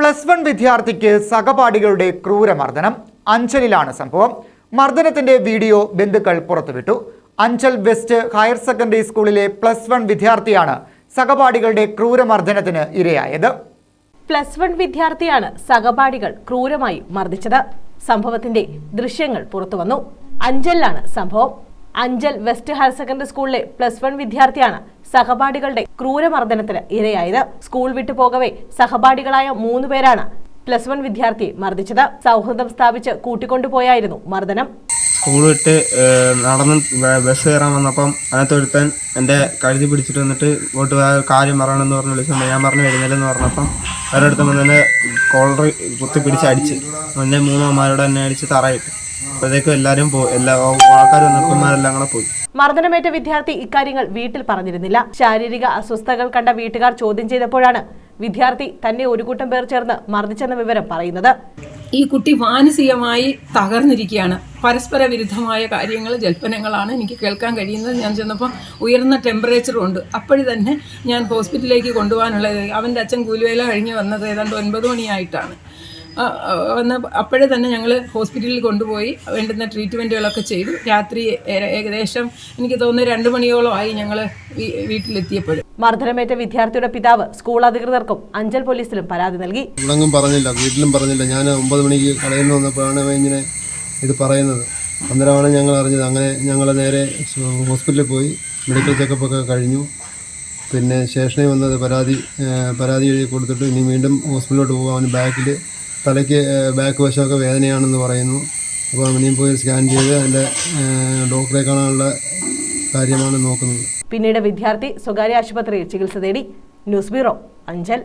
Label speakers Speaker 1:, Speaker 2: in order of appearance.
Speaker 1: Plus one വിദ്യാർത്ഥിക്ക് സഹപാഠികളുടെ ക്രൂരമർദ്ദനം. അഞ്ചലിലാണ് സംഭവം. മർദ്ദനത്തിന്റെ video ബന്ധുക്കൾ പുറത്തുവിട്ടു. അഞ്ചൽ വെസ്റ്റ് ഹയർ സെക്കൻഡറി സ്കൂളിലെ പ്ലസ് വൺ വിദ്യാർത്ഥിയാണ് സഹപാഠികളുടെ ക്രൂരമർദ്ദനത്തിന് ഇരയായത്.
Speaker 2: പ്ലസ് വൺ വിദ്യാർത്ഥിയാണ് സഹപാഠികൾ ക്രൂരമായി മർദ്ദിച്ചത്. സംഭവത്തിന്റെ ദൃശ്യങ്ങൾ പുറത്തുവന്നു. അഞ്ചലിലാണ് സംഭവം. അഞ്ചൽ വെസ്റ്റ് ഹയർ സെക്കൻഡറി സ്കൂളിലെ പ്ലസ് വൺ വിദ്യാർത്ഥിയാണ് സഹപാഠികളുടെ ക്രൂരമർദ്ദനത്തിന് ഇരയായത്. സ്കൂൾ വിട്ടു പോകവേ സഹപാഠികളായ മൂന്ന് പേരാണ് പ്ലസ് വൺ വിദ്യാർത്ഥിയെ മർദ്ദിച്ചത്. സൗഹൃദം സ്ഥാപിച്ച് കൂട്ടിക്കൊണ്ടുപോയായിരുന്നു മർദ്ദനം.
Speaker 3: സ്കൂൾ വിട്ട് നടന്ന് ബസ് കയറാൻ വന്നപ്പം അതിനകത്ത് ഒരുത്തൻ എന്റെ കഴുതി പിടിച്ചിട്ട് വന്നിട്ട് ഇങ്ങോട്ട് കാര്യം പറയണമെന്ന് പറഞ്ഞ് വിളിച്ചുകൊണ്ട് ഞാൻ പറഞ്ഞു വരുന്നില്ലെന്ന് പറഞ്ഞപ്പം അവരുടെ വന്ന് എന്നെ കോളർ കുത്തി പിടിച്ച് അടിച്ച്. എന്നെ മൂന്നമ്മമാരോട് എന്നെ അടിച്ച് തറയിട്ട്. അപ്പോഴത്തേക്കും എല്ലാവരും പോയി എല്ലാ ആൾക്കാർ വന്നപ്പോന്മാരെല്ലാം കൂടെ പോയി.
Speaker 2: മർദ്ദനമേറ്റ വിദ്യാർത്ഥി ഇക്കാര്യങ്ങൾ വീട്ടിൽ പറഞ്ഞിരുന്നില്ല. ശാരീരിക അസ്വസ്ഥതകൾ കണ്ട വീട്ടുകാർ ചോദ്യം ചെയ്തപ്പോഴാണ് വിദ്യാർത്ഥി തന്നെ ഒരു കൂട്ടം പേർ ചേർന്ന് മർദ്ദിച്ചെന്ന വിവരം പറയുന്നത്.
Speaker 4: ഈ കുട്ടി മാനസികമായി തകർന്നിരിക്കുകയാണ്. പരസ്പര വിരുദ്ധമായ കാര്യങ്ങൾ ജൽപ്പനങ്ങളാണ് എനിക്ക് കേൾക്കാൻ കഴിയുന്നത്. ഞാൻ ചെന്നപ്പോൾ ഉയർന്ന ടെമ്പറേച്ചറും ഉണ്ട്. അപ്പോഴ് തന്നെ ഞാൻ ഹോസ്പിറ്റലിലേക്ക് കൊണ്ടുപോകാനുള്ളത്. അവന്റെ അച്ഛൻ കൂലുവേല കഴിഞ്ഞ് വന്നത് ഏതാണ്ട് ഒൻപത് മണിയായിട്ടാണ്. വന്ന അപ്പോഴേ തന്നെ ഞങ്ങൾ ഹോസ്പിറ്റലിൽ കൊണ്ടുപോയി വേണ്ടുന്ന ട്രീറ്റ്മെന്റുകളൊക്കെ ചെയ്തു. രാത്രി ഏകദേശം എനിക്ക് തോന്നുന്നു രണ്ട് മണിയോളം ആയി ഞങ്ങൾ വീട്ടിലെത്തിയപ്പോൾ
Speaker 2: മർദ്ദനമേറ്റ വിദ്യാർത്ഥിയുടെ പിതാവ് സ്കൂൾ അധികൃതർക്കും അഞ്ചൽ പോലീസിലും പരാതി നൽകി.
Speaker 5: ഇവിടെങ്ങും പറഞ്ഞില്ല വീട്ടിലും പറഞ്ഞില്ല. ഞാൻ ഒമ്പത് മണിക്ക് കടയിൽ നിന്ന് വന്നപ്പോഴാണ് ഇങ്ങനെ ഇത് പറയുന്നത്. അന്നേരമാണ് ഞങ്ങൾ അറിഞ്ഞത്. അങ്ങനെ ഞങ്ങൾ നേരെ ഹോസ്പിറ്റലിൽ പോയി. മെഡിക്കൽ ചെക്കപ്പ് ഒക്കെ കഴിഞ്ഞു. പിന്നെ സ്റ്റേഷനിൽ വന്നത് പരാതി പരാതി എഴുതി കൊടുത്തിട്ട്. ഇനി വീണ്ടും ഹോസ്പിറ്റലിലോട്ട് പോകും. അവന് ബാക്കിൽ തലയ്ക്ക് ബാക്ക് വശമൊക്കെ വേദനയാണെന്ന് പറയുന്നു. അപ്പോൾ അവനെയും പോയി സ്കാൻ ചെയ്ത് അതിന്റെ ഡോക്ടറെ കാണാനുള്ള കാര്യമാണ് നോക്കുന്നത്.
Speaker 2: പിന്നീട് വിദ്യാർത്ഥി സ്വകാര്യ ആശുപത്രിയിൽ ചികിത്സ തേടി ന്യൂസ് ബ്യൂറോ അഞ്ചൽ.